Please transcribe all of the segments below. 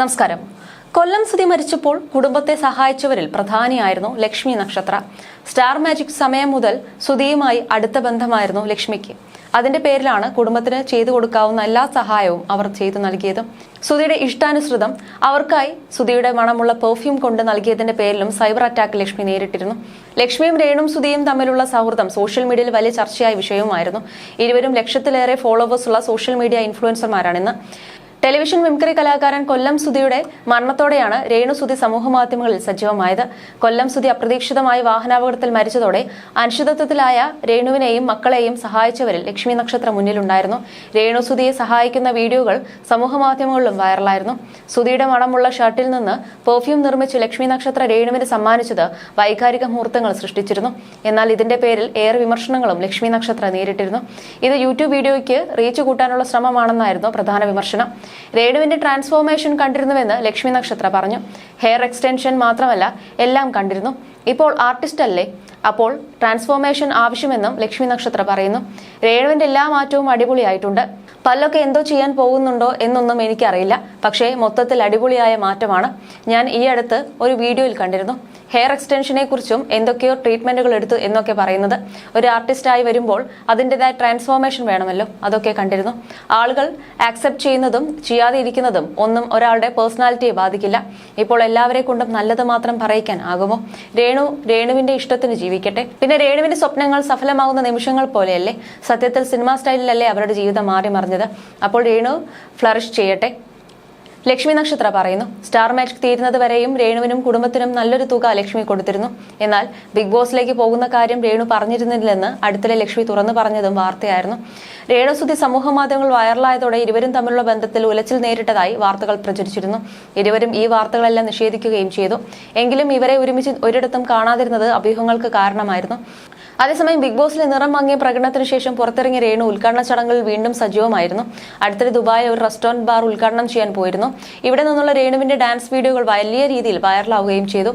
നമസ്കാരം. കൊല്ലം സ്ഥിതി മരിച്ചപ്പോൾ കുടുംബത്തെ സഹായിച്ചവരിൽ പ്രധാനിയായിരുന്നു ലക്ഷ്മി നക്ഷത്ര. സ്റ്റാർ മാജിക് സമയം മുതൽ സുധിയുമായി അടുത്ത ബന്ധമായിരുന്നു ലക്ഷ്മിക്ക്. അതിന്റെ പേരിലാണ് കുടുംബത്തിന് ചെയ്തു കൊടുക്കാവുന്ന എല്ലാ സഹായവും അവർ ചെയ്തു നൽകിയത്. സുധിയുടെ ഇഷ്ടാനുസൃതം അവർക്കായി സുധിയുടെ മണമുള്ള പെർഫ്യൂം കൊണ്ട് നൽകിയതിന്റെ പേരിലും സൈബർ അറ്റാക്ക് ലക്ഷ്മി നേരിട്ടിരുന്നു. ലക്ഷ്മിയും രേണും സുധിയും തമ്മിലുള്ള സൗഹൃദം സോഷ്യൽ മീഡിയയിൽ വലിയ ചർച്ചയായ വിഷയവുമായിരുന്നു. ഇരുവരും ലക്ഷത്തിലേറെ ഫോളോവേഴ്സുള്ള സോഷ്യൽ മീഡിയ ഇൻഫ്ലുവൻസർമാരാണിന്ന് ടെലിവിഷൻ മിമിക്രി കലാകാരൻ കൊല്ലം സുധിയുടെ മരണത്തോടെയാണ് രേണു സുധി സമൂഹമാധ്യമങ്ങളിൽ സജീവമായത്. കൊല്ലം സുധി അപ്രതീക്ഷിതമായി വാഹനാപകടത്തിൽ മരിച്ചതോടെ അനിശ്ചിതത്വത്തിലായ രേണുവിനെയും മക്കളെയും സഹായിച്ചവരിൽ ലക്ഷ്മി നക്ഷത്രം മുന്നിലുണ്ടായിരുന്നു. രേണു സുധിയെ സഹായിക്കുന്ന വീഡിയോകൾ സമൂഹമാധ്യമങ്ങളിലും വൈറലായിരുന്നു. സുധിയുടെ മണമുള്ള ഷർട്ടിൽ നിന്ന് പെർഫ്യൂം നിർമ്മിച്ച് ലക്ഷ്മി നക്ഷത്ര രേണുവിന് സമ്മാനിച്ചത് വൈകാരിക മുഹൂർത്തങ്ങൾ സൃഷ്ടിച്ചിരുന്നു. എന്നാൽ ഇതിന്റെ പേരിൽ ഏറെ വിമർശനങ്ങളും ലക്ഷ്മി നക്ഷത്ര നേരിട്ടിരുന്നു. ഇത് യൂട്യൂബ് വീഡിയോയ്ക്ക് റീച്ച് കൂട്ടാനുള്ള ശ്രമമാണെന്നായിരുന്നു പ്രധാന വിമർശനം. രേണുവിന്റെ ട്രാൻസ്ഫോർമേഷൻ കണ്ടിരുന്നുവെന്ന് ലക്ഷ്മി നക്ഷത്ര പറഞ്ഞു. ഹെയർ എക്സ്റ്റൻഷൻ മാത്രമല്ല എല്ലാം കണ്ടിരുന്നു. ഇപ്പോൾ ആർട്ടിസ്റ്റ് അല്ലേ? അപ്പോൾ ട്രാൻസ്ഫോർമേഷൻ ആവശ്യമെന്നും ലക്ഷ്മി നക്ഷത്ര പറയുന്നു. രേണുവിന്റെ എല്ലാ മാറ്റവും അടിപൊളിയായിട്ടുണ്ട്. പല്ലൊക്കെ എന്തോ ചെയ്യാൻ പോകുന്നുണ്ടോ എന്നൊന്നും എനിക്കറിയില്ല. പക്ഷേ മൊത്തത്തിൽ അടിപൊളിയായ മാറ്റമാണ്. ഞാൻ ഈ അടുത്ത് ഒരു വീഡിയോയിൽ കണ്ടിരുന്നു. ഹെയർ എക്സ്റ്റൻഷനെ കുറിച്ചും എന്തൊക്കെയോ ട്രീറ്റ്മെന്റുകൾ എടുത്തു എന്നൊക്കെ പറയുന്നത്. ഒരു ആർട്ടിസ്റ്റായി വരുമ്പോൾ അതിന്റെതായ ട്രാൻസ്ഫോർമേഷൻ വേണമല്ലോ അതൊക്കെ കണ്ടിരുന്നു. ആളുകൾ ആക്സെപ്റ്റ് ചെയ്യുന്നതും ചെയ്യാതെ ഇരിക്കുന്നതും ഒന്നും ഒരാളുടെ പേഴ്സണാലിറ്റിയെ ബാധിക്കില്ല. ഇപ്പോൾ എല്ലാവരെ കൊണ്ടും നല്ലത് മാത്രം പറയിക്കാൻ ആകുമോ? രേണു രേണുവിന്റെ ഇഷ്ടത്തിന് ജീവിക്കട്ടെ. പിന്നെ രേണുവിന്റെ സ്വപ്നങ്ങൾ സഫലമാകുന്ന നിമിഷങ്ങൾ പോലെയല്ലേ? സത്യത്തിൽ സിനിമാ സ്റ്റൈലിലല്ലേ അവരുടെ ജീവിതം മാറി മറിഞ്ഞത്? അപ്പോൾ രേണു ഫ്ലറിഷ് ചെയ്യട്ടെ. ലക്ഷ്മി നക്ഷത്ര പറയുന്നു സ്റ്റാർ മാജിക് തീരുന്നത് വരെയും രേണുവിനും കുടുംബത്തിനും നല്ലൊരു തുക ലക്ഷ്മി കൊടുത്തിരുന്നു. എന്നാൽ ബിഗ് ബോസിലേക്ക് പോകുന്ന കാര്യം രേണു പറഞ്ഞിരുന്നില്ലെന്ന് അടുത്തിടെ ലക്ഷ്മി തുറന്നു പറഞ്ഞതും വാർത്തയായിരുന്നു. രേണു സുതി സമൂഹ മാധ്യമങ്ങൾ വൈറലായതോടെ ഇരുവരും തമ്മിലുള്ള ബന്ധത്തിൽ ഉലച്ചിൽ നേരിട്ടതായി വാർത്തകൾ പ്രചരിച്ചിരുന്നു. ഇരുവരും ഈ വാർത്തകളെല്ലാം നിഷേധിക്കുകയും ചെയ്തു. എങ്കിലും ഇവരെ ഒരുമിച്ച് ഒരിടത്തും കാണാതിരുന്നത് അഭ്യൂഹങ്ങൾക്ക് കാരണമായിരുന്നു. അതേസമയം ബിഗ് ബോസിലെ നിറം മങ്ങിയ പ്രകടനത്തിന് ശേഷം പുറത്തിറങ്ങിയ രേണു ഉദ്ഘാടന ചടങ്ങുകൾ വീണ്ടും സജീവമായിരുന്നു. അടുത്തിടെ ദുബായ് ഒരു റെസ്റ്റോറന്റ് ബാർ ഉദ്ഘാടനം ചെയ്യാൻ പോയിരുന്നു. ഇവിടെ നിന്നുള്ള രേണുവിന്റെ ഡാൻസ് വീഡിയോകൾ വലിയ രീതിയിൽ വൈറലാവുകയും ചെയ്തു.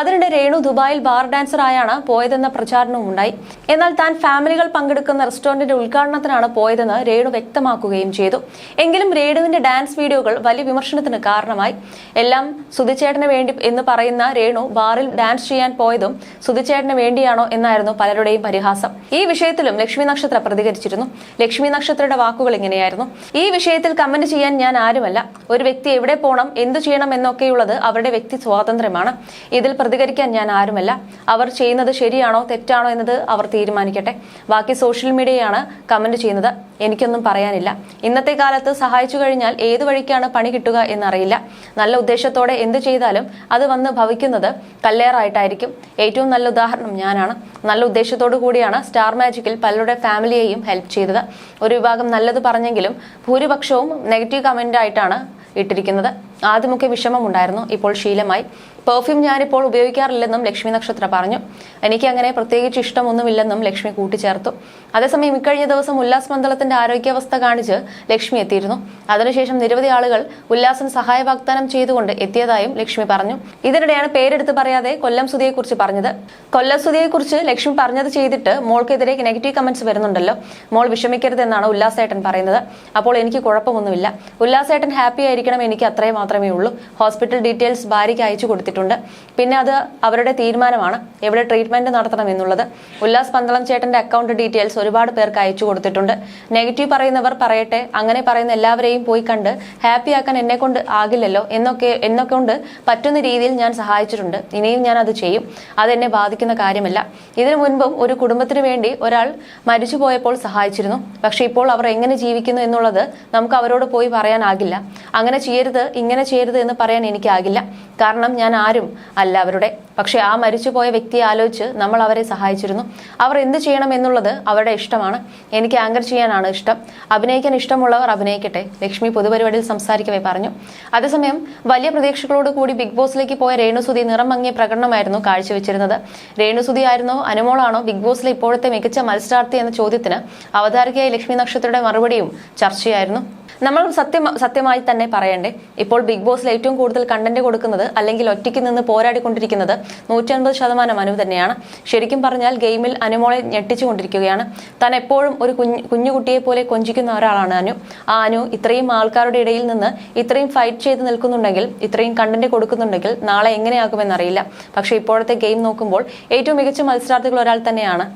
അതിനിടെ രേണു ദുബായിൽ ബാർ ഡാൻസർ ആയാണ് പോയതെന്ന പ്രചാരണവും ഉണ്ടായി. എന്നാൽ താൻ ഫാമിലികൾ പങ്കെടുക്കുന്ന റെസ്റ്റോറന്റിന്റെ ഉദ്ഘാടനത്തിനാണ് പോയതെന്ന് രേണു വ്യക്തമാക്കുകയും ചെയ്തു. എങ്കിലും രേണുവിന്റെ ഡാൻസ് വീഡിയോകൾ വലിയ വിമർശനത്തിന് കാരണമായി. എല്ലാം സുധിച്ചേട്ടന് വേണ്ടി എന്ന് പറയുന്ന രേണു ബാറിൽ ഡാൻസ് ചെയ്യാൻ പോയതും സുധിച്ചേട്ടന് വേണ്ടിയാണോ എന്നായിരുന്നു പലരുടെയും പരിഹാസം. ഈ വിഷയത്തിലും ലക്ഷ്മി നക്ഷത്ര പ്രതികരിച്ചിരുന്നു. ലക്ഷ്മി നക്ഷത്രയുടെ വാക്കുകൾ ഇങ്ങനെയായിരുന്നു. ഈ വിഷയത്തിൽ കമന്റ് ചെയ്യാൻ ഞാൻ ആരുമല്ല. ഒരു വ്യക്തി എവിടെ പോകണം എന്തു ചെയ്യണം എന്നൊക്കെയുള്ളത് അവരുടെ വ്യക്തി സ്വാതന്ത്ര്യമാണ്. ഇതിൽ പ്രതികരിക്കാൻ ഞാൻ ആരുമല്ല. അവർ ചെയ്യുന്നത് ശരിയാണോ തെറ്റാണോ എന്നത് അവർ തീരുമാനിക്കട്ടെ. ബാക്കി സോഷ്യൽ മീഡിയയാണ് കമന്റ് ചെയ്യുന്നത്. എനിക്കൊന്നും പറയാനില്ല. ഇന്നത്തെ കാലത്ത് സഹായിച്ചു കഴിഞ്ഞാൽ ഏത് വഴിക്കാണ് പണി കിട്ടുക എന്നറിയില്ല. നല്ല ഉദ്ദേശത്തോടെ എന്ത് ചെയ്താലും അത് വന്ന് ഭവിക്കുന്നത് കല്ലേറായിട്ടായിരിക്കും. ഏറ്റവും നല്ല ഉദാഹരണം ഞാനാണ്. നല്ല ഉദ്ദേശത്തോടു കൂടിയാണ് സ്റ്റാർ മാജിക്കിൽ പലരുടെ ഫാമിലിയെയും ഹെൽപ്പ് ചെയ്തത്. ഒരു വിഭാഗം നല്ലത് പറഞ്ഞെങ്കിലും ഭൂരിപക്ഷവും നെഗറ്റീവ് കമന്റ് ആയിട്ടാണ് ഇട്ടിരിക്കുന്നത്. ആദ്യമൊക്കെ വിഷമമുണ്ടായിരുന്നു. ഇപ്പോൾ ശീലമായി. പെർഫ്യൂം ഞാനിപ്പോൾ ഉപയോഗിക്കാറില്ലെന്നും ലക്ഷ്മി നക്ഷത്ര പറഞ്ഞു. എനിക്ക് അങ്ങനെ പ്രത്യേകിച്ച് ഇഷ്ടമൊന്നുമില്ലെന്നും ലക്ഷ്മി കൂട്ടിച്ചേർത്തു. അതേസമയം ഇക്കഴിഞ്ഞ ദിവസം ഉല്ലാസ് മണ്ഡലത്തിന്റെ ആരോഗ്യാവസ്ഥ കാണിച്ച് ലക്ഷ്മി എത്തിയിരുന്നു. അതിനുശേഷം നിരവധി ആളുകൾ ഉല്ലാസിന് സഹായ വാഗ്ദാനം ചെയ്തുകൊണ്ട് എത്തിയതായും ലക്ഷ്മി പറഞ്ഞു. ഇതിനിടെയാണ് പേരെടുത്ത് പറയാതെ കൊല്ലം സുതിയെക്കുറിച്ച് പറഞ്ഞത്. കൊല്ലം സുതിയെക്കുറിച്ച് ലക്ഷ്മി പറഞ്ഞത് ചെയ്തിട്ട് മോൾക്കെതിരെ നെഗറ്റീവ് കമന്റ്സ് വരുന്നുണ്ടല്ലോ. മോൾ വിഷമിക്കരുതെന്നാണ് ഉല്ലാസേട്ടൻ പറയുന്നത്. അപ്പോൾ എനിക്ക് കുഴപ്പമൊന്നുമില്ല. ഉല്ലാസേട്ടൻ ഹാപ്പി ആയിരിക്കണം എനിക്ക് അത്രേ മാത്രമേ ഉള്ളൂ. ഹോസ്പിറ്റൽ ഡീറ്റെയിൽസ് ഭാര്യയ്ക്ക് അയച്ചു കൊടുത്തിട്ടുണ്ട്. പിന്നെ അത് അവരുടെ തീരുമാനമാണ്. എവിടെ ട്രീറ്റ്മെന്റ് നടത്തണം എന്നുള്ളത്. ഉല്ലാസ് പന്തളം ചേട്ടന്റെ അക്കൗണ്ട് ഡീറ്റെയിൽസ് ഒരുപാട് പേർക്ക് അയച്ചു കൊടുത്തിട്ടുണ്ട്. നെഗറ്റീവ് പറയുന്നവർ പറയട്ടെ. അങ്ങനെ പറയുന്ന എല്ലാവരെയും പോയി കണ്ട് ഹാപ്പി ആക്കാൻ എന്നെ കൊണ്ട് ആകില്ലല്ലോ എന്നൊക്കെ എന്നെ കൊണ്ട് പറ്റുന്ന രീതിയിൽ ഞാൻ സഹായിച്ചിട്ടുണ്ട്. ഇനിയും ഞാൻ അത് ചെയ്യും. അതെന്നെ ബാധിക്കുന്ന കാര്യമല്ല. ഇതിനു മുൻപും ഒരു കുടുംബത്തിന് വേണ്ടി ഒരാൾ മരിച്ചു പോയപ്പോൾ സഹായിച്ചിരുന്നു. പക്ഷെ ഇപ്പോൾ അവർ എങ്ങനെ ജീവിക്കുന്നു എന്നുള്ളത് നമുക്ക് അവരോട് പോയി പറയാനാകില്ല. അങ്ങനെ ചെയ്യരുത്. ഇങ്ങനെ ചെയ്യരുത് എന്ന് പറയാൻ എനിക്കാകില്ല. കാരണം ഞാൻ ആരും അല്ല അവരുടെ. പക്ഷേ ആ മരിച്ചുപോയ വ്യക്തിയെ ആലോചിച്ച് നമ്മൾ അവരെ സഹായിച്ചിരുന്നു. അവർ എന്ത് ചെയ്യണം എന്നുള്ളത് അവരുടെ ഇഷ്ടമാണ്. എനിക്ക് ആങ്കർ ചെയ്യാനാണ് ഇഷ്ടം. അഭിനയിക്കാൻ ഇഷ്ടമുള്ളവർ അഭിനയിക്കട്ടെ. ലക്ഷ്മി പൊതുപരിപാടിയിൽ സംസാരിക്കവേ പറഞ്ഞു. അതേസമയം വലിയ പ്രതീക്ഷകളോട് കൂടി ബിഗ് ബോസിലേക്ക് പോയ രേണുസുതി നിറം മങ്ങിയ പ്രകടനമായിരുന്നു കാഴ്ചവെച്ചിരുന്നത്. രേണുസുതി ആയിരുന്നോ അനുമോളാണോ ബിഗ് ബോസിലെ ഇപ്പോഴത്തെ മികച്ച മത്സരാർത്ഥി എന്ന ചോദ്യത്തിന് അവതാരകയായി ലക്ഷ്മി നക്ഷത്രയുടെ മറുപടിയും ചർച്ചയായിരുന്നു. നമ്മൾ സത്യം സത്യമായി തന്നെ പറയണ്ടേ. ഇപ്പോൾ ബിഗ് ബോസിൽ ഏറ്റവും കൂടുതൽ കണ്ടന്റ് കൊടുക്കുന്നത് അല്ലെങ്കിൽ ഒറ്റയ്ക്ക് നിന്ന് പോരാടിക്കൊണ്ടിരിക്കുന്നത് നൂറ്റി അൻപത് ശതമാനം അനു തന്നെയാണ്. ശരിക്കും പറഞ്ഞാൽ ഗെയിമിൽ അനുമോളെ ഞെട്ടിച്ചുകൊണ്ടിരിക്കുകയാണ് താൻ എപ്പോഴും ഒരു കുഞ്ഞു കുഞ്ഞുകുട്ടിയെ പോലെ കൊഞ്ചിക്കുന്ന ഒരാളാണ് അനു. ആ അനു ഇത്രയും ആൾക്കാരുടെ ഇടയിൽ നിന്ന് ഇത്രയും ഫൈറ്റ് ചെയ്ത് നിൽക്കുന്നുണ്ടെങ്കിൽ ഇത്രയും കണ്ടന്റ് കൊടുക്കുന്നുണ്ടെങ്കിൽ നാളെ എങ്ങനെയാകുമെന്നറിയില്ല. പക്ഷേ ഇപ്പോഴത്തെ ഗെയിം നോക്കുമ്പോൾ ഏറ്റവും മികച്ച മത്സരാർത്ഥികൾ ഒരാൾ തന്നെയാണ്.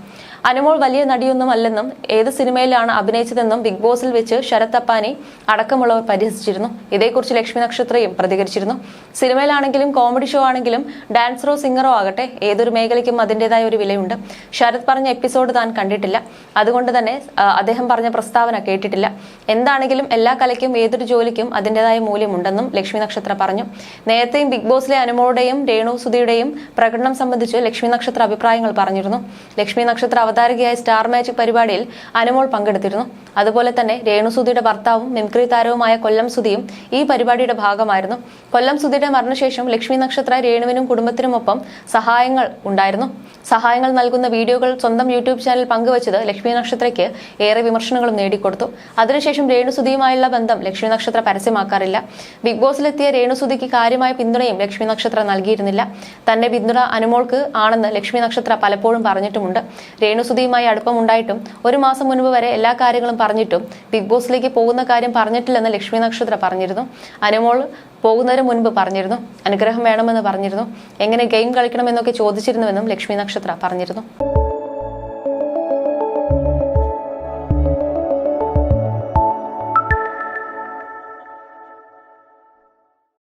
അനുമോൾ വലിയ നടിയൊന്നും അല്ലെന്നും ഏത് സിനിമയിലാണ് അഭിനയിച്ചതെന്നും ബിഗ് ബോസിൽ വെച്ച് ശരത് അപ്പാനി അടക്കമുള്ളവർ പരിഹസിച്ചിരുന്നു. ഇതേക്കുറിച്ച് ലക്ഷ്മി നക്ഷത്രയും പ്രതികരിച്ചിരുന്നു. സിനിമയിലാണെങ്കിലും കോമഡി ഷോ ആണെങ്കിലും ഡാൻസറോ സിംഗറോ ആകട്ടെ ഏതൊരു മേഖലയ്ക്കും അതിന്റെതായ ഒരു വിലയുണ്ട്. ശരത് പറഞ്ഞ എപ്പിസോഡ് താൻ കണ്ടിട്ടില്ല. അതുകൊണ്ട് തന്നെ അദ്ദേഹം പറഞ്ഞ പ്രസ്താവന കേട്ടിട്ടില്ല. എന്താണെങ്കിലും എല്ലാ കലയ്ക്കും ഏതൊരു ജോലിക്കും അതിന്റെതായ മൂല്യമുണ്ടെന്നും ലക്ഷ്മി നക്ഷത്ര പറഞ്ഞു. നേരത്തെയും ബിഗ് ബോസിലെ അനുമോളുടെയും രേണു സുധിയുടെയും പ്രകടനം സംബന്ധിച്ച് ലക്ഷ്മി നക്ഷത്ര അഭിപ്രായങ്ങൾ പറഞ്ഞിരുന്നു. ലക്ഷ്മി നക്ഷത്ര അവതാരകയായ സ്റ്റാർ മാച്ച് പരിപാടിയിൽ അനുമോൾ പങ്കെടുത്തിരുന്നു. അതുപോലെ തന്നെ രേണുസുധിയുടെ ഭർത്താവും മിംക്രി താരവുമായ കൊല്ലം സുധിയും ഈ പരിപാടിയുടെ ഭാഗമായിരുന്നു. കൊല്ലം സുധിയുടെ മരണശേഷം ലക്ഷ്മി നക്ഷത്ര രേണുവിനും കുടുംബത്തിനുമൊപ്പം സഹായങ്ങൾ ഉണ്ടായിരുന്നു. സഹായങ്ങൾ നൽകുന്ന വീഡിയോകൾ സ്വന്തം യൂട്യൂബ് ചാനൽ പങ്കുവച്ചത് ലക്ഷ്മി നക്ഷത്രയ്ക്ക് ഏറെ വിമർശനങ്ങളും നേടിക്കൊടുത്തു. അതിനുശേഷം രേണുസുധിയുമായുള്ള ബന്ധം ലക്ഷ്മി നക്ഷത്ര പരസ്യമാക്കാറില്ല. ബിഗ് ബോസിലെത്തിയ രേണുസുധിക്ക് കാര്യമായ പിന്തുണയും ലക്ഷ്മി നക്ഷത്ര നൽകിയിരുന്നില്ല. തന്റെ പിന്തുണ അനുമോൾക്ക് ആണെന്ന് ലക്ഷ്മി നക്ഷത്ര പലപ്പോഴും പറഞ്ഞിട്ടുമുണ്ട്. രേണുസുധിയുമായി അടുപ്പമുണ്ടായിട്ടും ഒരു മാസം മുൻപ് വരെ എല്ലാ കാര്യങ്ങളും പറഞ്ഞിട്ടും ബിഗ് ബോസിലേക്ക് പോകുന്ന കാര്യം പറഞ്ഞിട്ടില്ലെന്ന് ലക്ഷ്മി നക്ഷത്ര പറഞ്ഞിരുന്നു. അനുമോൾ പോകുന്നതിന് മുൻപ് പറഞ്ഞിരുന്നു. അനുഗ്രഹം വേണമെന്ന് പറഞ്ഞിരുന്നു. എങ്ങനെ ഗെയിം കളിക്കണമെന്നൊക്കെ ചോദിച്ചിരുന്നുവെന്നും ലക്ഷ്മി നക്ഷത്ര പറഞ്ഞിരുന്നു.